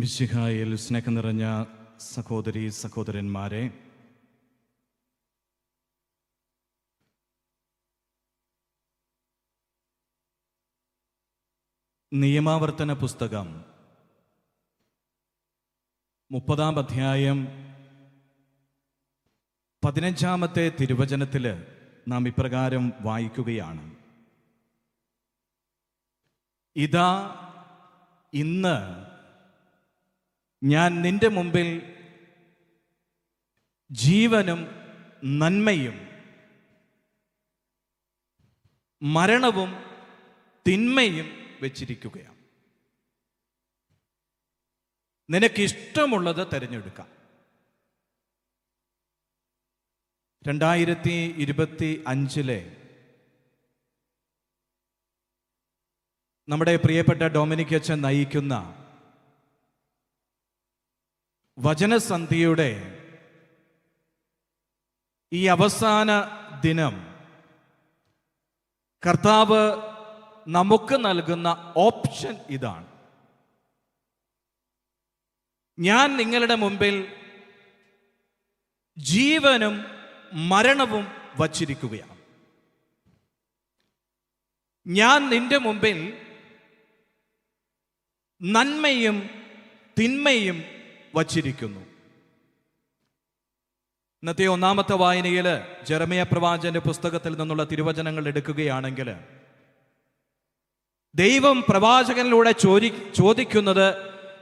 മിശിഹായിൽ സ്നേഹം നിറഞ്ഞ സഹോദരി സഹോദരന്മാരെ നിയമാവർത്തന പുസ്തകം മുപ്പതാം അധ്യായം പതിനഞ്ചാമത്തെ തിരുവചനത്തിൽ നാം ഇപ്രകാരം വായിക്കുകയാണ്. ഇതാ ഇന്ന് ഞാൻ നിന്റെ മുമ്പിൽ ജീവനും നന്മയും മരണവും തിന്മയും വെച്ചിരിക്കുകയാണ്. നിനക്കിഷ്ടമുള്ളത് തിരഞ്ഞെടുക്കാം. രണ്ടായിരത്തി ഇരുപത്തി അഞ്ചിലെ നമ്മുടെ പ്രിയപ്പെട്ട ഡൊമിനിക് അച്ഛൻ നയിക്കുന്ന വചനസന്ധിയുടെ ഈ അവസാന ദിനം കർത്താവ് നമുക്ക് നൽകുന്ന ഓപ്ഷൻ ഇതാണ്. ഞാൻ നിങ്ങളുടെ മുമ്പിൽ ജീവനും മരണവും വച്ചിരിക്കുകയാണ്. ഞാൻ നിന്റെ മുമ്പിൽ നന്മയും തിന്മയും വച്ചിരിക്കുന്നു. ഇന്നത്തെ ഒന്നാമത്തെ വായനയിൽ ജെറമിയ പ്രവാചന്റെ പുസ്തകത്തിൽ നിന്നുള്ള തിരുവചനങ്ങൾ എടുക്കുകയാണെങ്കിൽ ദൈവം പ്രവാചകനിലൂടെ ചോദി ചോദിക്കുന്നത്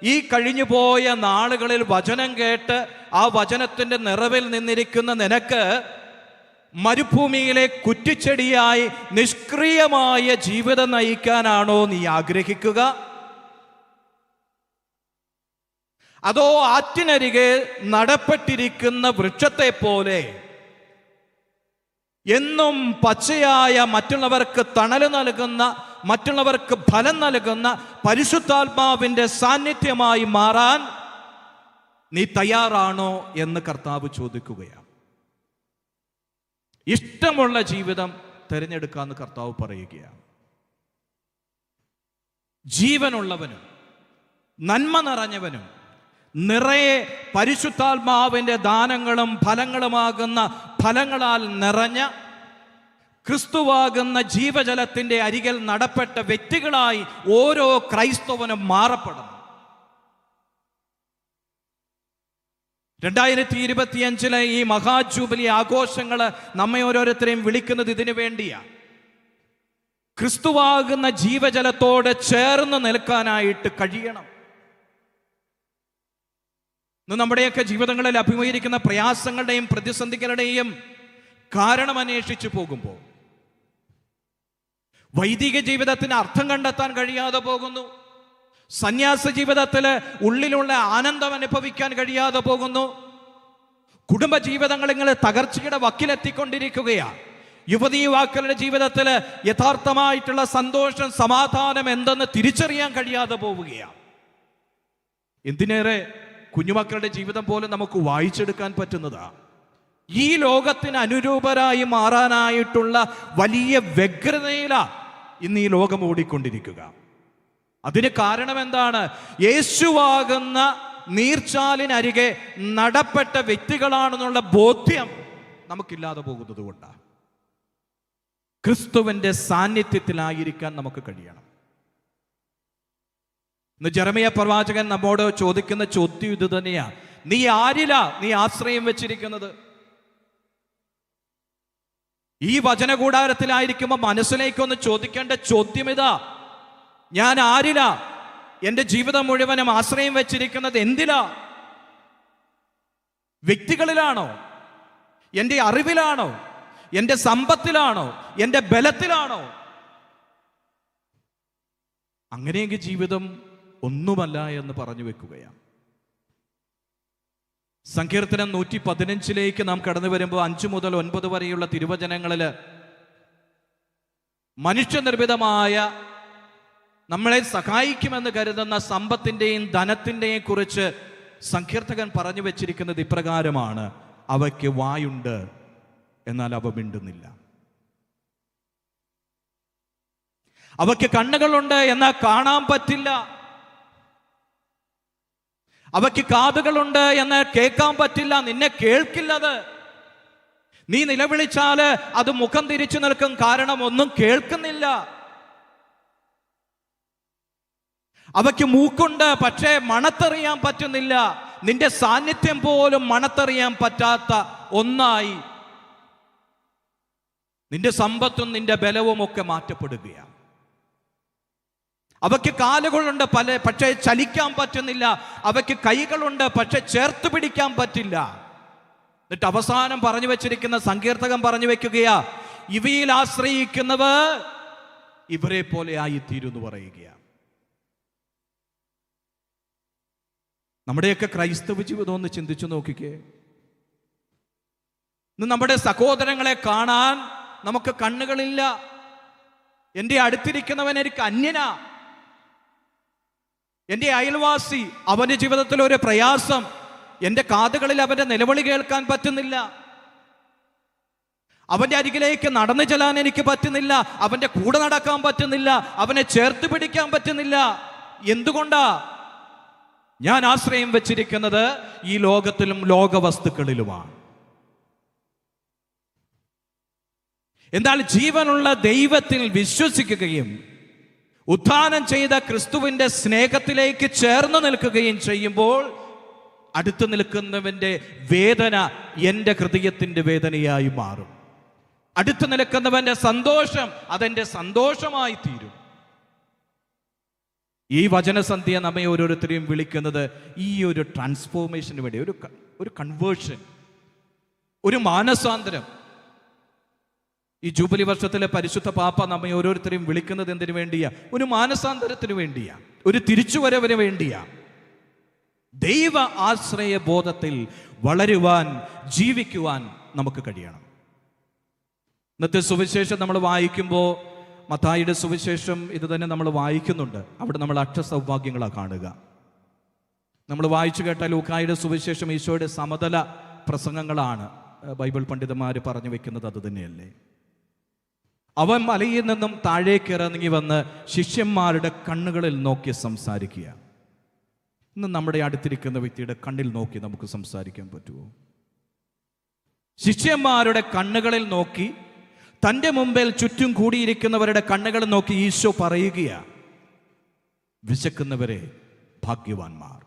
ഈ കഴിഞ്ഞുപോയ നാളുകളിൽ വചനം കേട്ട് ആ വചനത്തിന്റെ നിറവിൽ നിന്നിരിക്കുന്ന നിനക്ക് മരുഭൂമിയിലെ കുറ്റിച്ചെടിയായി നിഷ്ക്രിയമായ ജീവിതം നയിക്കാനാണോ നീ ആഗ്രഹിക്കുക? അതോ ആറ്റിനരികെ നടപ്പെട്ടിരിക്കുന്ന വൃക്ഷത്തെ പോലെ എന്നും പച്ചയായ മറ്റുള്ളവർക്ക് തണൽ നൽകുന്ന മറ്റുള്ളവർക്ക് ഫലം നൽകുന്ന പരിശുദ്ധാത്മാവിന്റെ സാന്നിധ്യമായി മാറാൻ നീ തയ്യാറാണോ എന്ന് കർത്താവ് ചോദിക്കുകയാണ്. ഇഷ്ടമുള്ള ജീവിതം തിരഞ്ഞെടുക്കാന്ന് കർത്താവ് പറയുകയാണ്. ജീവനുള്ളവനും നന്മ നിറഞ്ഞവനും നിറയെ പരിശുദ്ധാത്മാവിന്റെ ദാനങ്ങളും ഫലങ്ങളുമാകുന്ന ഫലങ്ങളാൽ നിറഞ്ഞ ക്രിസ്തുവാകുന്ന ജീവജലത്തിന്റെ അരികിൽ നടപ്പെട്ട വ്യക്തികളായി ഓരോ ക്രൈസ്തവനും മാറപ്പെടുന്നു. രണ്ടായിരത്തി ഇരുപത്തിയഞ്ചിലെ ഈ മഹാജൂബിലി ആഘോഷങ്ങൾ നമ്മെ ഓരോരുത്തരെയും വിളിക്കുന്നത് ഇതിനു വേണ്ടിയാണ് ക്രിസ്തുവാകുന്ന ജീവജലത്തോട് ചേർന്ന് നിൽക്കാനായിട്ട് കഴിയണം. ഇന്ന് നമ്മുടെയൊക്കെ ജീവിതങ്ങളിൽ അഭിമുഖീകരിക്കുന്ന പ്രയാസങ്ങളുടെയും പ്രതിസന്ധികളുടെയും കാരണം അന്വേഷിച്ചു പോകുമ്പോൾ വൈദിക ജീവിതത്തിന് അർത്ഥം കണ്ടെത്താൻ കഴിയാതെ പോകുന്നു. സന്യാസ ജീവിതത്തിൽ ഉള്ളിലുള്ള ആനന്ദം അനുഭവിക്കാൻ കഴിയാതെ പോകുന്നു. കുടുംബ ജീവിതങ്ങൾ ഇങ്ങനെ തകർച്ചയുടെ വക്കിലെത്തിക്കൊണ്ടിരിക്കുകയാണ്. യുവതീ യുവാക്കളുടെ ജീവിതത്തിൽ യഥാർത്ഥമായിട്ടുള്ള സന്തോഷം സമാധാനം എന്തെന്ന് തിരിച്ചറിയാൻ കഴിയാതെ പോവുകയാണ്. എന്തിനേറെ കുഞ്ഞുമക്കളുടെ ജീവിതം പോലും നമുക്ക് വായിച്ചെടുക്കാൻ പറ്റുന്നതാ. ഈ ലോകത്തിന് അനുരൂപരായി മാറാനായിട്ടുള്ള വലിയ വ്യഗ്രതയിലാണ് ഇന്ന് ഈ ലോകം ഓടിക്കൊണ്ടിരിക്കുക. അതിന് കാരണം എന്താണ് യേശുവാകുന്ന നീർച്ചാലിനരികെ നടപ്പെട്ട വ്യക്തികളാണെന്നുള്ള ബോധ്യം നമുക്കില്ലാതെ പോകുന്നത് കൊണ്ടാണ് ക്രിസ്തുവിന്റെ സാന്നിധ്യത്തിലായിരിക്കാൻ നമുക്ക് കഴിയണം. ഇന്ന് ജെറമിയ പ്രവാചകൻ നമ്മോട് ചോദിക്കുന്ന ചോദ്യം ഇത് തന്നെയാ. നീ ആരില നീ ആശ്രയം വെച്ചിരിക്കുന്നത്? ഈ വചന വചനകൂടാരത്തിലായിരിക്കുമ്പോൾ മനസ്സിലേക്കൊന്ന് ചോദിക്കേണ്ട ചോദ്യം ഇതാ. ഞാൻ ആരില? എന്റെ ജീവിതം മുഴുവനും ആശ്രയം വെച്ചിരിക്കുന്നത് എന്തിലാ? വ്യക്തികളിലാണോ? എന്റെ അറിവിലാണോ? എന്റെ സമ്പത്തിലാണോ? എന്റെ ബലത്തിലാണോ? അങ്ങനെയെങ്കിൽ ജീവിതം ഒന്നുമല്ല എന്ന് പറഞ്ഞു വെക്കുകയാണ്. സങ്കീർത്തനം നൂറ്റി പതിനഞ്ചിലേക്ക് നാം കടന്നു വരുമ്പോൾ അഞ്ചു മുതൽ ഒൻപത് വരെയുള്ള തിരുവചനങ്ങളിൽ മനുഷ്യനിർമ്മിതമായ നമ്മളെ സഹായിക്കുമെന്ന് കരുതുന്ന സമ്പത്തിന്റെയും ധനത്തിന്റെയും കുറിച്ച് സങ്കീർത്തകൻ പറഞ്ഞു വെച്ചിരിക്കുന്നത് ഇപ്രകാരമാണ്. അവയ്ക്ക് വായുണ്ട് എന്നാൽ അവ മിണ്ടുന്നില്ല. അവയ്ക്ക് കണ്ണുകളുണ്ട് എന്നാൽ കാണാൻ പറ്റില്ല. അവയ്ക്ക് കാതുകളുണ്ട് എന്ന് കേൾക്കാൻ പറ്റില്ല നിന്നെ കേൾക്കില്ലത്. നീ നിലവിളിച്ചാൽ അത് മുഖം തിരിച്ചു നിൽക്കും കാരണം ഒന്നും കേൾക്കുന്നില്ല. അവയ്ക്ക് മൂക്കുണ്ട് പക്ഷേ മണത്തറിയാൻ പറ്റുന്നില്ല. നിന്റെ സാന്നിധ്യം പോലും മണത്തറിയാൻ പറ്റാത്ത ഒന്നായി. നിന്റെ സമ്പത്തും നിന്റെ ബലവും ഒക്കെ മാറ്റപ്പെടുകയാണ്. അവയ്ക്ക് കാലുകളുണ്ട് പല പക്ഷേ ചലിക്കാൻ പറ്റുന്നില്ല. അവയ്ക്ക് കൈകളുണ്ട് പക്ഷെ ചേർത്ത് പിടിക്കാൻ പറ്റില്ല. എന്നിട്ട് അവസാനം പറഞ്ഞു വെച്ചിരിക്കുന്ന സങ്കീർത്തകം പറഞ്ഞു വെക്കുകയാ ഇവയിൽ ആശ്രയിക്കുന്നവ ഇവരെ പോലെ ആയിത്തീരുന്നു പറയുകയാണ് നമ്മുടെയൊക്കെ ക്രൈസ്തവ ജീവിതം ഒന്ന് ചിന്തിച്ചു നോക്കിക്കേ. ഇന്ന് നമ്മുടെ സഹോദരങ്ങളെ കാണാൻ നമുക്ക് കണ്ണുകളില്ല. എന്റെ അടുത്തിരിക്കുന്നവൻ എനിക്ക് അന്യനാ. എന്റെ അയൽവാസി അവന്റെ ജീവിതത്തിൽ ഒരു പ്രയാസം. എന്റെ കാതുകളിൽ അവന്റെ നിലവിളി കേൾക്കാൻ പറ്റുന്നില്ല. അവന്റെ അരികിലേക്ക് നടന്നു ചെല്ലാൻ എനിക്ക് പറ്റുന്നില്ല. അവന്റെ കൂടെ നടക്കാൻ പറ്റുന്നില്ല. അവനെ ചേർത്ത് പിടിക്കാൻ പറ്റുന്നില്ല. എന്തുകൊണ്ടാ? ഞാൻ ആശ്രയം വെച്ചിരിക്കുന്നത് ഈ ലോകത്തിലും ലോകവസ്തുക്കളിലുമാണ്. എന്നാൽ ജീവനുള്ള ദൈവത്തിൽ വിശ്വസിക്കുകയും ഉത്ഥാനം ചെയ്ത ക്രിസ്തുവിന്റെ സ്നേഹത്തിലേക്ക് ചേർന്ന് നിൽക്കുകയും ചെയ്യുമ്പോൾ അടുത്ത് നിൽക്കുന്നവന്റെ വേദന എന്റെ ഹൃദയത്തിന്റെ വേദനയായി മാറും. അടുത്ത് നിൽക്കുന്നവന്റെ സന്തോഷം അതെന്റെ സന്തോഷമായി തീരും. ഈ വചനസന്ധ്യ നമ്മെ ഓരോരുത്തരെയും വിളിക്കുന്നത് ഈ ഒരു ട്രാൻസ്ഫോർമേഷന് വേണ്ടി ഒരു ഒരു കൺവേർഷൻ ഒരു മാനസാന്തരം. ഈ ജൂബിലി വർഷത്തിലെ പരിശുദ്ധ പാപ്പ നമ്മെ ഓരോരുത്തരെയും വിളിക്കുന്നത് എന്തിനു വേണ്ടിയാ? ഒരു മാനസാന്തരത്തിന് വേണ്ടിയാ. ഒരു തിരിച്ചുവരവിന് വേണ്ടിയാ. ദൈവ ആശ്രയ ബോധത്തിൽ വളരുവാൻ ജീവിക്കുവാൻ നമുക്ക് കഴിയണം. ഇന്നത്തെ സുവിശേഷം നമ്മൾ വായിക്കുമ്പോൾ മത്തായിയുടെ സുവിശേഷം ഇത് തന്നെ നമ്മൾ വായിക്കുന്നുണ്ട്. അവിടെ നമ്മൾ അക്ഷസൗഭാഗ്യങ്ങളാണ് കാണുക. നമ്മൾ വായിച്ചു കേട്ട ലൂക്കായുടെ സുവിശേഷം ഈശോയുടെ സമതല പ്രസംഗങ്ങളാണ്. ബൈബിൾ പണ്ഡിതന്മാർ പറഞ്ഞു വെക്കുന്നത് അത് തന്നെയല്ലേ? അവൻ മലയിൽ നിന്നും താഴേക്ക് ഇറങ്ങി വന്ന് ശിഷ്യന്മാരുടെ കണ്ണുകളിൽ നോക്കി സംസാരിക്കുക. ഇന്ന് നമ്മുടെ അടുത്തിരിക്കുന്ന വ്യക്തിയുടെ കണ്ണിൽ നോക്കി നമുക്ക് സംസാരിക്കാൻ പറ്റുമോ? ശിഷ്യന്മാരുടെ കണ്ണുകളിൽ നോക്കി തന്റെ മുമ്പിൽ ചുറ്റും കൂടിയിരിക്കുന്നവരുടെ കണ്ണുകൾ നോക്കി ഈശോ പറയുകയാ വിശക്കുന്നവരെ ഭാഗ്യവാന്മാർ.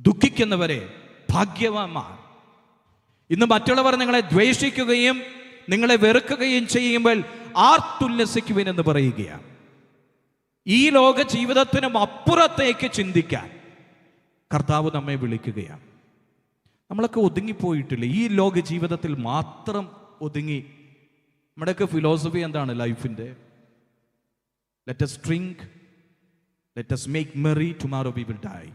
ദുഃഖിക്കുന്നവരെ ഭാഗ്യവാന്മാർ. ഇന്ന് മറ്റുള്ളവർ നിങ്ങളെ ദ്വേഷിക്കുകയും നിങ്ങളെ വെറുക്കുകയും ചെയ്യുമ്പോൾ ആർത്തുല്ലസിക്കുവിൻ എന്ന് പറയുകയാണ്. ഈ ലോക ജീവിതത്തിനും അപ്പുറത്തേക്ക് ചിന്തിക്കാൻ കർത്താവ് നമ്മെ വിളിക്കുകയാണ്. നമ്മളൊക്കെ ഒതുങ്ങിപ്പോയിട്ടില്ല? ഈ ലോക ജീവിതത്തിൽ മാത്രം ഒതുങ്ങി. നമ്മുടെയൊക്കെ ഫിലോസഫി എന്താണ് ലൈഫിന്റെ? Let's drink let's make merry tomorrow we will die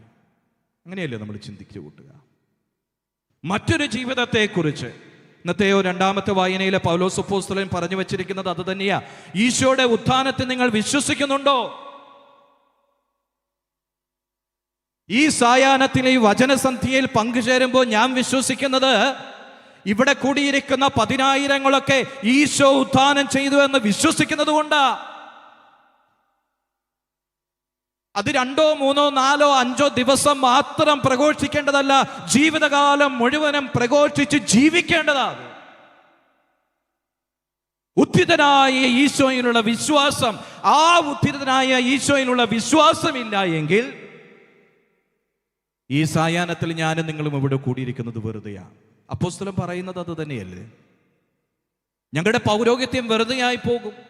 അങ്ങനെയല്ലേ നമ്മൾ ചിന്തിച്ചു കൂട്ടുക? മറ്റൊരു ജീവിതത്തെക്കുറിച്ച് ഇന്നത്തെയോ രണ്ടാമത്തെ വായനയിലെ പൗലോസ് അപ്പോസ്തലൻ പറഞ്ഞു വെച്ചിരിക്കുന്നത് അത് തന്നെയാ. ഈശോയുടെ ഉത്ഥാനത്തെ നിങ്ങൾ വിശ്വസിക്കുന്നുണ്ടോ? ഈ സായാഹ്നത്തിലെ ഈ വചനസന്ധ്യയിൽ പങ്കുചേരുമ്പോൾ ഞാൻ വിശ്വസിക്കുന്നത് ഇവിടെ കൂടിയിരിക്കുന്ന പതിനായിരങ്ങളൊക്കെ ഈശോ ഉത്ഥാനം ചെയ്തു എന്ന് വിശ്വസിക്കുന്നത് കൊണ്ടാ. അത് രണ്ടോ മൂന്നോ നാലോ അഞ്ചോ ദിവസം മാത്രം പ്രഘോഷിക്കേണ്ടതല്ല ജീവിതകാലം മുഴുവനും പ്രഘോഷിച്ച് ജീവിക്കേണ്ടതാണ്. ഉദ്ധിതനായ ഈശോയിലുള്ള വിശ്വാസം ആ ഉദ്ധിതനായ ഈശോയിലുള്ള വിശ്വാസമില്ല എങ്കിൽ ഈ സായാഹ്നത്തിൽ ഞാനും നിങ്ങളും ഇവിടെ കൂടിയിരിക്കുന്നത് വെറുതെയാണ്. അപ്പോസ്തലം പറയുന്നത് അത് തന്നെയല്ലേ? ഞങ്ങളുടെ പൗരോഹിത്യം വെറുതെയായി പോകും.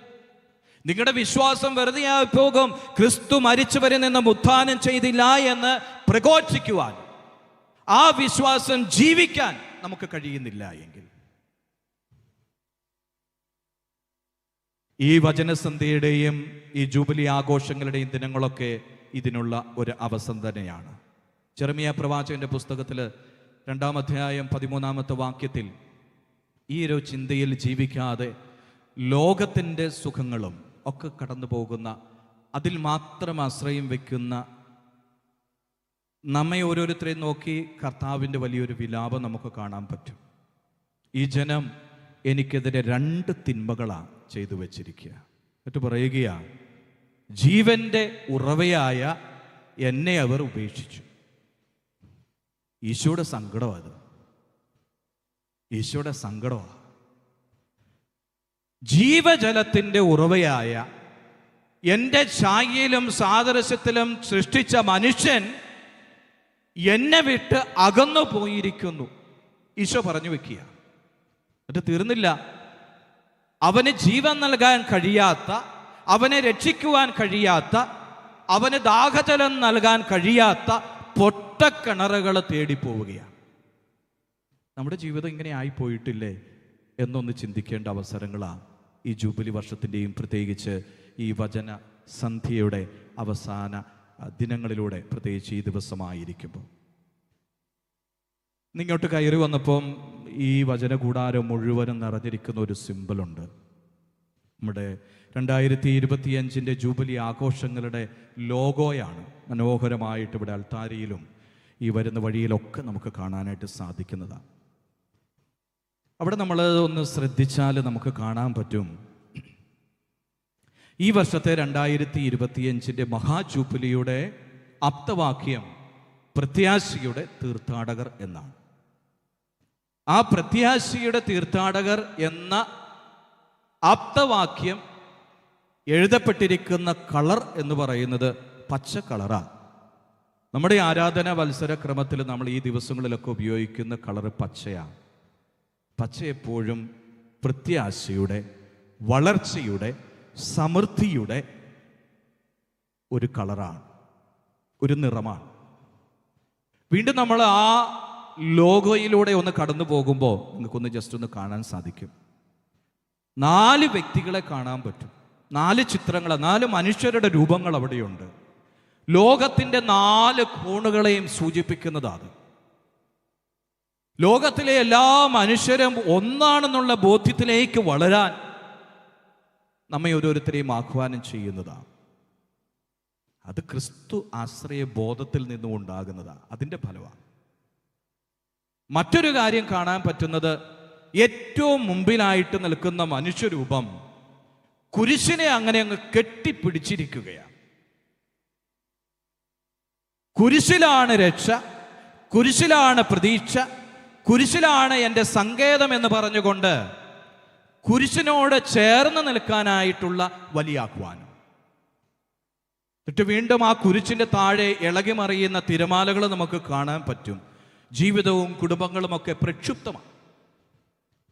നിങ്ങളുടെ വിശ്വാസം വെറുതെ പോകും ക്രിസ്തു മരിച്ചവരിൽ നിന്നും ഉത്ഥാനം ചെയ്തില്ല എന്ന് പ്രഘോഷിക്കുവാൻ ആ വിശ്വാസം ജീവിക്കാൻ നമുക്ക് കഴിയുന്നില്ല എങ്കിൽ. ഈ വചനസന്ധ്യയുടെയും ഈ ജൂബിലി ആഘോഷങ്ങളുടെയും ദിനങ്ങളൊക്കെ ഇതിനുള്ള ഒരു അവസരം തന്നെയാണ്. ചെറുമിയ പ്രവാചകന്റെ പുസ്തകത്തിൽ രണ്ടാം അധ്യായം പതിമൂന്നാമത്തെ വാക്യത്തിൽ ഈ ഒരു ചിന്തയിൽ ജീവിക്കാതെ ലോകത്തിന്റെ സുഖങ്ങളും ഒക്കെ കടന്നു പോകുന്ന അതിൽ മാത്രം ആശ്രയം വെക്കുന്ന നമ്മെ ഓരോരുത്തരെയും നോക്കി കർത്താവിന്റെ വലിയൊരു വിലാപം നമുക്ക് കാണാൻ പറ്റും. ഈ ജനം എനിക്കെതിരെ രണ്ട് തിന്മകളാണ് ചെയ്തു വച്ചിരിക്കുക. എന്നിട്ട് പറയുകയാണ് ജീവന്റെ ഉറവയായ എന്നെ അവർ ഉപേക്ഷിച്ചു. ഈശോയുടെ സങ്കടമാണ് അത്. ഈശോയുടെ സങ്കടമാണ് ജീവജലത്തിന്റെ ഉറവയായ എന്റെ ഛായയിലും സാദൃശ്യത്തിലും സൃഷ്ടിച്ച മനുഷ്യൻ എന്നെ വിട്ട് അകന്നു പോയിരിക്കുന്നു. ഈശോ പറഞ്ഞു വെക്കുക. അത് തീർന്നില്ല. അവന് ജീവൻ നൽകാൻ കഴിയാത്ത അവനെ രക്ഷിക്കുവാൻ കഴിയാത്ത അവന് ദാഹജലം നൽകാൻ കഴിയാത്ത പൊട്ടക്കിണറുകൾ തേടിപ്പോവുകയാണ്. നമ്മുടെ ജീവിതം ഇങ്ങനെ ആയിപ്പോയിട്ടില്ലേ എന്നൊന്ന് ചിന്തിക്കേണ്ട അവസരങ്ങളാണ്. ഈ ജൂബിലി വർഷത്തിന്റെയും പ്രത്യേകിച്ച് ഈ വചന സന്ധ്യയുടെ അവസാന ദിനങ്ങളിലൂടെ പ്രത്യേകിച്ച് ഈ ദിവസമായിരിക്കുമ്പോൾ. നിങ്ങോട്ട് കയറി വന്നപ്പം ഈ വചന കൂടാരം മുഴുവനും നിറഞ്ഞിരിക്കുന്ന ഒരു സിമ്പിളുണ്ട്. നമ്മുടെ രണ്ടായിരത്തി ഇരുപത്തിയഞ്ചിന്റെ ജൂബിലി ആഘോഷങ്ങളുടെ ലോഗോയാണ് മനോഹരമായിട്ട് ഇവിടെ അൽത്താരിയിലും ഈ വരുന്ന വഴിയിലൊക്കെ നമുക്ക് കാണാനായിട്ട് സാധിക്കുന്നതാണ്. അവിടെ നമ്മൾ ഒന്ന് ശ്രദ്ധിച്ചാൽ നമുക്ക് കാണാൻ പറ്റും. ഈ വർഷത്തെ രണ്ടായിരത്തി ഇരുപത്തിയഞ്ചിന്റെ മഹാജൂബിലിയുടെ അപ്തവാക്യം പ്രത്യാശിയുടെ തീർത്ഥാടകർ എന്നാണ്. ആ പ്രത്യാശിയുടെ തീർത്ഥാടകർ എന്ന ആപ്തവാക്യം എഴുതപ്പെട്ടിരിക്കുന്ന കളർ എന്ന് പറയുന്നത് പച്ച കളറാണ് നമ്മുടെ ആരാധന മത്സര ക്രമത്തിൽ നമ്മൾ ഈ ദിവസങ്ങളിലൊക്കെ ഉപയോഗിക്കുന്ന കളറ് പച്ചയാണ് പച്ച എപ്പോഴും പ്രത്യാശയുടെ വളർച്ചയുടെ സമൃദ്ധിയുടെ ഒരു കളറാണ് ഒരു നിറമാണ്. വീണ്ടും നമ്മൾ ആ ലോഗോയിലൂടെ ഒന്ന് കടന്നു പോകുമ്പോൾ നിങ്ങൾക്കൊന്ന് ജസ്റ്റ് ഒന്ന് കാണാൻ സാധിക്കും. നാല് വ്യക്തികളെ കാണാൻ പറ്റും. നാല് ചിത്രങ്ങൾ നാല് മനുഷ്യരുടെ രൂപങ്ങൾ അവിടെയുണ്ട്. ലോകത്തിന്റെ നാല് കോണുകളെയും സൂചിപ്പിക്കുന്നതാണ്. ലോകത്തിലെ എല്ലാ മനുഷ്യരും ഒന്നാണെന്നുള്ള ബോധ്യത്തിലേക്ക് വളരാൻ നമ്മെ ഓരോരുത്തരെയും ആഹ്വാനം ചെയ്യുന്നതാണ്. അത് ക്രിസ്തു ആശ്രയ ബോധത്തിൽ നിന്നും ഉണ്ടാകുന്നതാണ്. അതിന്റെ ഫലമാണ്. മറ്റൊരു കാര്യം കാണാൻ പറ്റുന്നത് ഏറ്റവും മുമ്പിലായിട്ട് നിൽക്കുന്ന മനുഷ്യരൂപം കുരിശിനെ അങ്ങനെ അങ്ങ് കെട്ടിപ്പിടിച്ചിരിക്കുകയാണ്. കുരിശിലാണ് രക്ഷ കുരിശിലാണ് പ്രതീക്ഷ കുരിശിലാണ് എന്റെ സങ്കേതം എന്ന് പറഞ്ഞുകൊണ്ട് കുരിശിനോട് ചേർന്ന് നിൽക്കാനായിട്ടുള്ള വലിയ ആഹ്വാനം. എന്നിട്ട് വീണ്ടും ആ കുരിശിന്റെ താഴെ ഇളകി മറിയുന്ന തിരമാലകൾ നമുക്ക് കാണാൻ പറ്റും. ജീവിതവും കുടുംബങ്ങളും ഒക്കെ പ്രക്ഷുബ്ധമാണ്.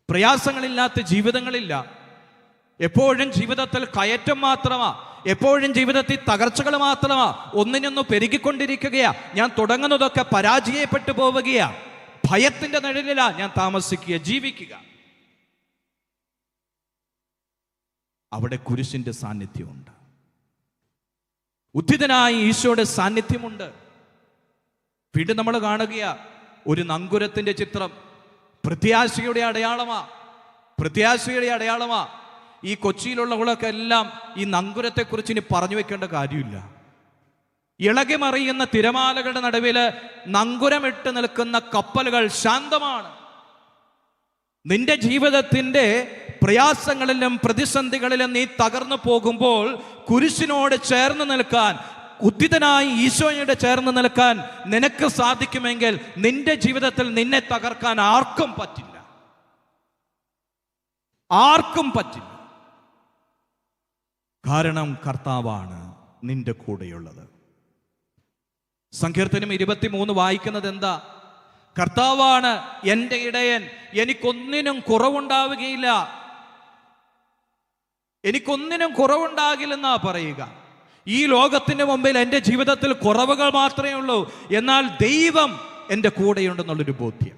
പ്രയാസങ്ങളില്ലാത്ത ജീവിതങ്ങളില്ല. എപ്പോഴും ജീവിതത്തിൽ കയറ്റം മാത്രമാ. എപ്പോഴും ജീവിതത്തിൽ തകർച്ചകൾ മാത്രമാ. ഒന്നിനൊന്ന് പെരുകിക്കൊണ്ടിരിക്കുകയാ. ഞാൻ തുടങ്ങുന്നതൊക്കെ പരാജയപ്പെട്ടു പോവുകയാ. ഭയത്തിന്റെ നിഴലിലാ ഞാൻ താമസിക്കുക ജീവിക്കുക. അവിടെ കുരിശിന്റെ സാന്നിധ്യമുണ്ട്. ഉദ്ധിതനായ ഈശോയുടെ സാന്നിധ്യമുണ്ട്. വീണ്ടും നമ്മൾ കാണുകയാ ഒരു നങ്കുരത്തിന്റെ ചിത്രം. പ്രത്യാശയുടെ അടയാളമാ പ്രത്യാശയുടെ അടയാളമാ. ഈ കൊച്ചിയിലുള്ളവളൊക്കെ എല്ലാം ഈ നങ്കുരത്തെക്കുറിച്ച് ഇനി പറഞ്ഞു വെക്കേണ്ട കാര്യമില്ല. ഇളകി മറിയുന്ന തിരമാലകളുടെ നടുവിൽ നങ്കുരമിട്ട് നിൽക്കുന്ന കപ്പലുകൾ ശാന്തമാണ്. നിന്റെ ജീവിതത്തിന്റെ പ്രയാസങ്ങളിലും പ്രതിസന്ധികളിലും നീ തകർന്നു പോകുമ്പോൾ കുരിശിനോട് ചേർന്ന് നിൽക്കാൻ ഉദ്ധിതനായി ഈശോയോട് ചേർന്ന് നിൽക്കാൻ നിനക്ക് സാധിക്കുമെങ്കിൽ നിന്റെ ജീവിതത്തിൽ നിന്നെ തകർക്കാൻ ആർക്കും പറ്റില്ല. ആർക്കും പറ്റില്ല. കാരണം കർത്താവാണ് നിന്റെ കൂടെയുള്ളത്. സങ്കീർത്തനം ഇരുപത്തിമൂന്ന് വായിക്കുന്നത് എന്താ? കർത്താവാണ് എന്റെ ഇടയൻ എനിക്കൊന്നിനും കുറവുണ്ടാവുകയില്ല. എനിക്കൊന്നിനും കുറവുണ്ടാകില്ലെന്നാ പറയുക. ഈ ലോകത്തിന് മുമ്പിൽ എന്റെ ജീവിതത്തിൽ കുറവുകൾ മാത്രമേ ഉള്ളൂ. എന്നാൽ ദൈവം എന്റെ കൂടെയുണ്ടെന്നുള്ളൊരു ബോധ്യം.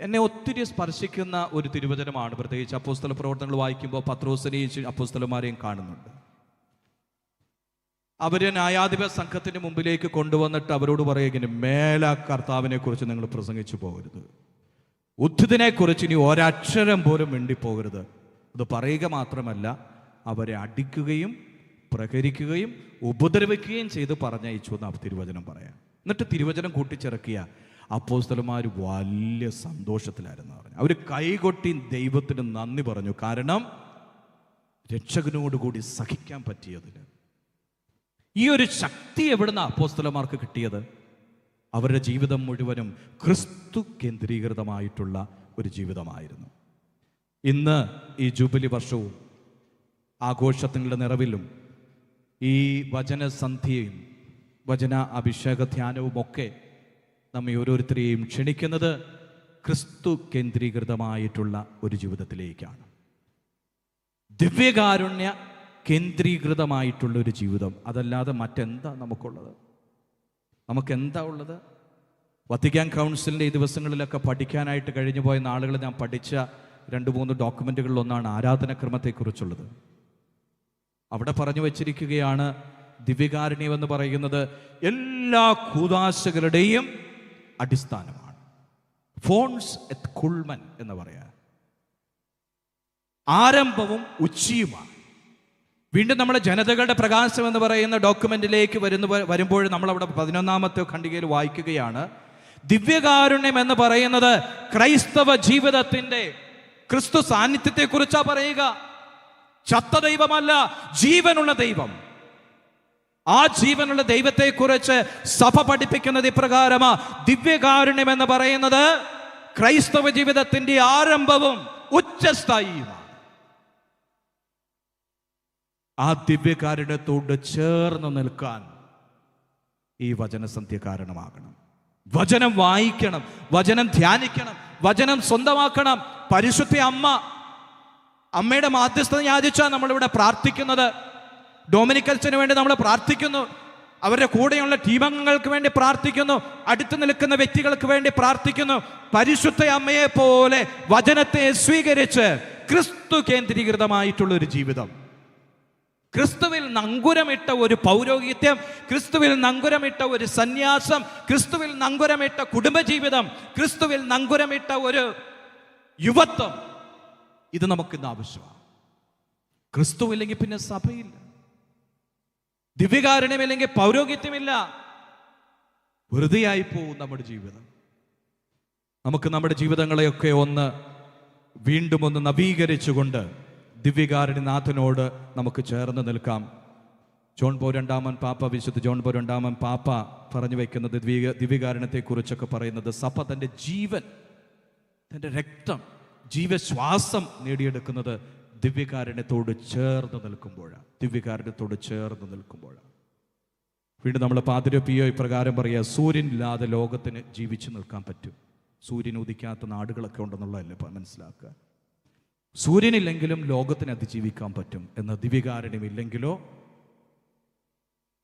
എന്നെ ഒത്തിരി സ്പർശിക്കുന്ന ഒരു തിരുവചനമാണ്. പ്രത്യേകിച്ച് അപ്പോസ്തല പ്രവർത്തനങ്ങൾ വായിക്കുമ്പോൾ പത്രോസിനെയും അപ്പോസ്തലന്മാരെയും കാണുന്നുണ്ട്. അവർ ന്യായാധിപ സംഘത്തിന് മുമ്പിലേക്ക് കൊണ്ടുവന്നിട്ട് അവരോട് പറയുകയാണ് മേല കർത്താവിനെ കുറിച്ച് നിങ്ങൾ പ്രസംഗിച്ചു പോകരുത്. ഉദ്ധിതനെക്കുറിച്ച് ഇനി ഒരക്ഷരം പോലും മിണ്ടിപ്പോകരുത്. അത് പറയുക മാത്രമല്ല അവരെ അടിക്കുകയും പ്രഹരിക്കുകയും ഉപദ്രവിക്കുകയും ചെയ്ത് പറഞ്ഞയച്ചു എന്ന് തിരുവചനം പറയാം. എന്നിട്ട് തിരുവചനം കൂട്ടിച്ചിറക്കിയ അപ്പോസ്തലന്മാർ വലിയ സന്തോഷത്തിലായിരുന്നു പറഞ്ഞു അവർ കൈകൊട്ടി ദൈവത്തിന് നന്ദി പറഞ്ഞു. കാരണം രക്ഷകനോടുകൂടി സഹിക്കാൻ പറ്റിയതിന്. ഈ ഒരു ശക്തി എവിടുന്ന അപ്പോസ്തലന്മാർക്ക് കിട്ടിയത്? അവരുടെ ജീവിതം മുഴുവനും ക്രിസ്തു കേന്ദ്രീകൃതമായിട്ടുള്ള ഒരു ജീവിതമായിരുന്നു. ഇന്ന് ഈ ജൂബിലി വർഷവും ആഘോഷത്തിന്റെ നിറവിലും ഈ വചനസന്ധ്യയും വചന അഭിഷേക ധ്യാനവും ഒക്കെ നമ്മെ ഓരോരുത്തരെയും ക്ഷണിക്കുന്നത് ക്രിസ്തു കേന്ദ്രീകൃതമായിട്ടുള്ള ഒരു ജീവിതത്തിലേക്കാണ്. ദിവ്യകാരുണ്യ കേന്ദ്രീകൃതമായിട്ടുള്ള ഒരു ജീവിതം. അതല്ലാതെ മറ്റെന്താ നമുക്കുള്ളത്? നമുക്ക് എന്താ ഉള്ളത്? വത്തിക്കാൻ കൗൺസിലിന്റെ ഈ ദിവസങ്ങളിലൊക്കെ പഠിക്കാനായിട്ട് കഴിഞ്ഞു പോയ നാളുകൾ ഞാൻ പഠിച്ച രണ്ട് മൂന്ന് ഡോക്യുമെന്റുകളിലൊന്നാണ് ആരാധനക്രമത്തെക്കുറിച്ചുള്ളത്. അവിടെ പറഞ്ഞു വച്ചിരിക്കുകയാണ് ദിവ്യകാരുണ്യമെന്ന് പറയുന്നത് എല്ലാ കൂതാശകളുടെയും അടിസ്ഥാനമാണ്. ഫോൺസ് എത് കുൾമൻ എന്ന് പറയാ. ആരംഭവും ഉച്ചിയുമാണ്. വീണ്ടും നമ്മുടെ ജനതകളുടെ പ്രകാശം എന്ന് പറയുന്ന ഡോക്യുമെന്റിലേക്ക് വരുന്ന വരുമ്പോൾ നമ്മൾ അവിടെ പതിനൊന്നാമത്തെ ഖണ്ഡികയിൽ വായിക്കുകയാണ്. ദിവ്യകാരുണ്യം എന്ന് പറയുന്നത് ക്രൈസ്തവ ജീവിതത്തിന്റെ ക്രിസ്തു സാന്നിധ്യത്തെ കുറിച്ചാ പറയുക. ചത്ത ദൈവമല്ല ജീവനുള്ള ദൈവം. ആ ജീവനുള്ള ദൈവത്തെക്കുറിച്ച് സഭ പഠിപ്പിക്കുന്നത് ഇപ്രകാരമാ. ദിവ്യകാരുണ്യം എന്ന് പറയുന്നത് ക്രൈസ്തവ ജീവിതത്തിന്റെ ആരംഭവും ഉച്ചസ്ഥായിയുമാണ്. ആ ദിവ്യകാരുണ്യത്തോട് ചേർന്ന് നിൽക്കാൻ ഈ വചനസന്ധ്യ കാരണമാകണം. വചനം വായിക്കണം വചനം ധ്യാനിക്കണം വചനം സ്വന്തമാക്കണം. പരിശുദ്ധ അമ്മ അമ്മയുടെ മാധ്യസ്ഥത യാചിച്ചാൽ നമ്മളിവിടെ പ്രാർത്ഥിക്കുന്നത്. ഡൊമിനിക്കൽസിന് വേണ്ടി നമ്മൾ പ്രാർത്ഥിക്കുന്നു. അവരുടെ കൂടെയുള്ള ടീമംഗങ്ങൾക്ക് വേണ്ടി പ്രാർത്ഥിക്കുന്നു. അടുത്തു നിൽക്കുന്ന വ്യക്തികൾക്ക് വേണ്ടി പ്രാർത്ഥിക്കുന്നു. പരിശുദ്ധ അമ്മയെ പോലെ വചനത്തെ സ്വീകരിച്ച് ക്രിസ്തു കേന്ദ്രീകൃതമായിട്ടുള്ള ഒരു ജീവിതം. ക്രിസ്തുവിൽ നങ്കുരമിട്ട ഒരു പൗരോഹിത്യം ക്രിസ്തുവിൽ നങ്കുരമിട്ട ഒരു സന്യാസം ക്രിസ്തുവിൽ നങ്കുരമിട്ട കുടുംബജീവിതം ക്രിസ്തുവിൽ നങ്കുരമിട്ട ഒരു യുവത്വം. ഇത് നമുക്കിന്ന് ആവശ്യമാണ്. ക്രിസ്തു ഇല്ലെങ്കിൽ പിന്നെ സഭയില്ല. ദിവ്യകാരുണ്യമില്ലെങ്കിൽ പൗരോഹിത്യമില്ല. വെറുതെയായി പോവും നമ്മുടെ ജീവിതം. നമുക്ക് നമ്മുടെ ജീവിതങ്ങളെയൊക്കെ ഒന്ന് വീണ്ടും ഒന്ന് നവീകരിച്ചുകൊണ്ട് ദിവ്യകാരുണ്യനാഥനോട് നമുക്ക് ചേർന്ന് നിൽക്കാം. ജോൺ പോ രണ്ടാമൻ പാപ്പ വിശുദ്ധ ജോൺ പോ രണ്ടാമൻ പാപ്പ പറഞ്ഞു വയ്ക്കുന്നത് ദിവ്യ ദിവ്യകാരുണ്യത്തെക്കുറിച്ചൊക്കെ പറയുന്നത് സഭ തന്റെ ജീവൻ തന്റെ രക്തം ജീവശ്വാസം നേടിയെടുക്കുന്നത് ദിവ്യകാരുണ്യത്തോട് ചേർന്ന് നിൽക്കുമ്പോഴാണ്. ദിവ്യകാരുണ്യത്തോട് ചേർന്ന് നിൽക്കുമ്പോഴാണ്. വീണ്ടും നമ്മൾ പാതിരപ്പിയോ ഇപ്രകാരം പറയുക സൂര്യനില്ലാതെ ലോകത്തിന് ജീവിച്ചു നിൽക്കാൻ പറ്റും. സൂര്യൻ ഉദിക്കാത്ത നാടുകളൊക്കെ ഉണ്ടെന്നുള്ളതല്ലേ മനസ്സിലാക്കുക. സൂര്യനില്ലെങ്കിലും ലോകത്തിന് അതിജീവിക്കാൻ പറ്റും എന്ന ദിവ്യകാരണമില്ലെങ്കിലോ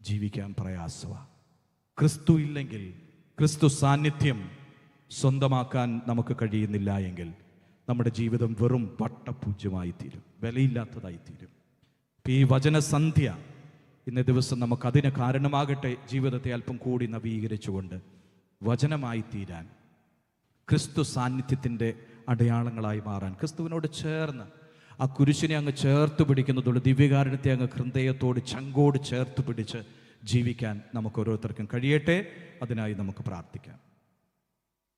ജീവിക്കാൻ പ്രയാസവ ക്രിസ്തു ഇല്ലെങ്കിൽ ക്രിസ്തു സാന്നിധ്യം സ്വന്തമാക്കാൻ നമുക്ക് കഴിയുന്നില്ല എങ്കിൽ നമ്മുടെ ജീവിതം വെറും വട്ടപൂജ്യമായി തീരും വിലയില്ലാത്തതായി തീരും ഈ വചനസന്ധ്യ ഇന്ന ദിവസം നമുക്ക് അതിന് കാരണമാകട്ടെ ജീവിതത്തെ അല്പം കൂടി നവീകരിച്ചുകൊണ്ട് വചനമായി തീരാൻ ക്രിസ്തു സാന്നിധ്യത്തിന്റെ അടയാളങ്ങളായി മാറാൻ. ക്രിസ്തുവിനോട് ചേർന്ന് ആ കുരിശിനെ അങ്ങ് ചേർത്ത് പിടിക്കുന്നതോട് ദിവ്യകാരണത്തെ അങ്ങ് ഹൃദയത്തോട് ചങ്കോട് ചേർത്ത് പിടിച്ച് ജീവിക്കാൻ നമുക്ക് ഓരോരുത്തർക്കും കഴിയട്ടെ. അതിനായി നമുക്ക് പ്രാർത്ഥിക്കാം.